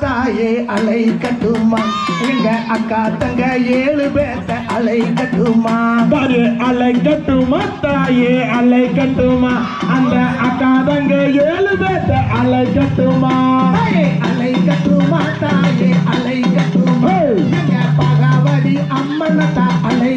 தாயே அலை கட்டுமா? எங்க அக்கா தங்க ஏழு பேத்த அலை கட்டுமா? தாயே அலை கட்டுமா தாயே அலை கட்டுமா? அந்த அக்கா தங்க ஏழு பேத்த அலை கட்டுமா? அலை கட்டுமா தாயே அலை கட்டுமா? எங்க பகாவடி அம்மனத்தா அலை